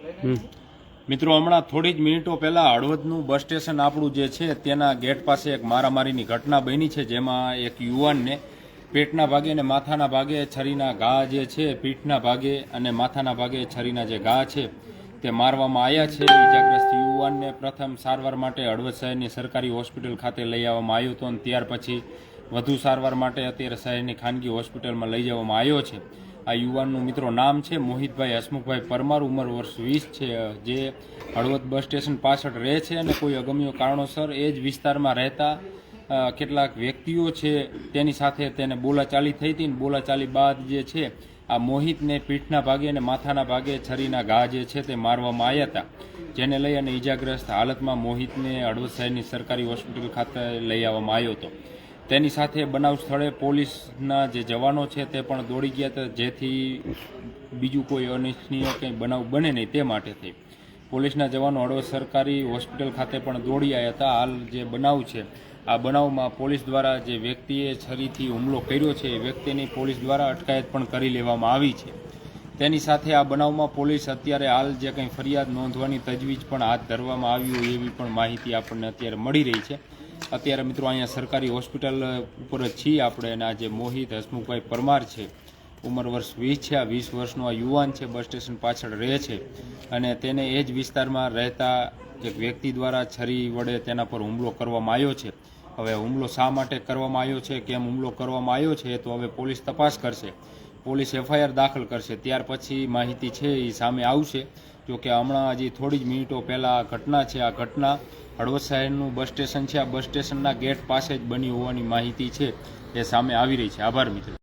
મિત્રો, હમણાં થોડી જ મિનિટો પહેલા હળવદનું બસ સ્ટેશન આપણું જે છે, તેના ગેટ પાસે એક મારામારીની ઘટના બની છે, જેમાં એક યુવાનને પેટના ભાગે અને માથાના ભાગે છરીના ઘા જે છે, પીઠના ભાગે અને માથાના ભાગે છરીના જે ઘા છે, તે મારવામાં આવ્યા છે. ઇજાગ્રસ્ત યુવાનને પ્રથમ સારવાર માટે હળવદ શહેરની સરકારી હોસ્પિટલ ખાતે લઈ આવવામાં આવ્યો હતો અને ત્યાર પછી વધુ સારવાર માટે અત્યારે શહેરની ખાનગી હોસ્પિટલમાં લઈ જવામાં આવ્યો છે. આ યુવાનનું મિત્રો નામ છે મોહિતભાઈ હસમુખભાઈ પરમાર, ઉંમર વર્ષ વીસ છે, જે હળવદ બસ સ્ટેશન પાછળ રહે છે અને કોઈ અગમ્ય કારણોસર એ જ વિસ્તારમાં રહેતા કેટલાક વ્યક્તિઓ છે, તેની સાથે તેને બોલાચાલી થઈ હતી બોલાચાલી બાદ જે છે, આ મોહિતને પીઠના ભાગે અને માથાના ભાગે છરીના ઘા જે છે તે મારવામાં આવ્યા હતા, જેને લઈ અને ઈજાગ્રસ્ત હાલતમાં મોહિતને હળવદ શહેરની સરકારી હોસ્પિટલ ખાતે લઈ આવવામાં આવ્યો હતો. તેની સાથે બનાવ સ્થળે પોલીસના જે જવાનો છે તે પણ દોડી ગયા હતા. જેથી બીજું કોઈ અનિચ્છનીય કંઈ બનાવ બને નહીં તે માટે થઈ. પોલીસના જવાનો હળવદ સરકારી હોસ્પિટલ ખાતે પણ દોડી આવ્યા હતા. હાલ જે બનાવ છે, આ બનાવમાં પોલીસ દ્વારા જે વ્યક્તિએ છરીથી હુમલો કર્યો છે, એ વ્યક્તિની પોલીસ દ્વારા અટકાયત પણ કરી લેવામાં આવી છે. તેની સાથે આ બનાવમાં પોલીસ અત્યારે હાલ જે કંઈ ફરિયાદ નોંધવાની તજવીજ પણ હાથ ધરવામાં આવી હોય એવી પણ માહિતી આપણને અત્યારે મળી રહી છે. અત્યારે મિત્રો અહીંયા સરકારી હોસ્પિટલ ઉપર જ છીએ આપણે અને આ જે મોહિત હસમુખભાઈ પરમાર છે. ઉંમર વર્ષ વીસ છે, આ વીસ વર્ષનો આ યુવાન છે, બસ સ્ટેશન પાછળ રહે છે. અને તેને એ જ વિસ્તારમાં રહેતા એક વ્યક્તિ દ્વારા છરી વડે તેના પર હુમલો કરવામાં આવ્યો છે. હવે હુમલો શા માટે કરવામાં આવ્યો છે, કેમ હુમલો કરવામાં આવ્યો છે તો હવે પોલીસ તપાસ કરશે. પોલીસ એફઆઈઆર દાખલ કરશે. ત્યાર પછી માહિતી છે એ સામે આવશે. જો કે હમણાં હજી થોડી જ મિનિટો પહેલાં આ ઘટના છે. આ ઘટના હળવદ શહેરનું બસ સ્ટેશન છે. આ બસ સ્ટેશનના ગેટ પાસે જ બની હોવાની માહિતી છે. એ સામે આવી રહી છે. આભાર મિત્રો.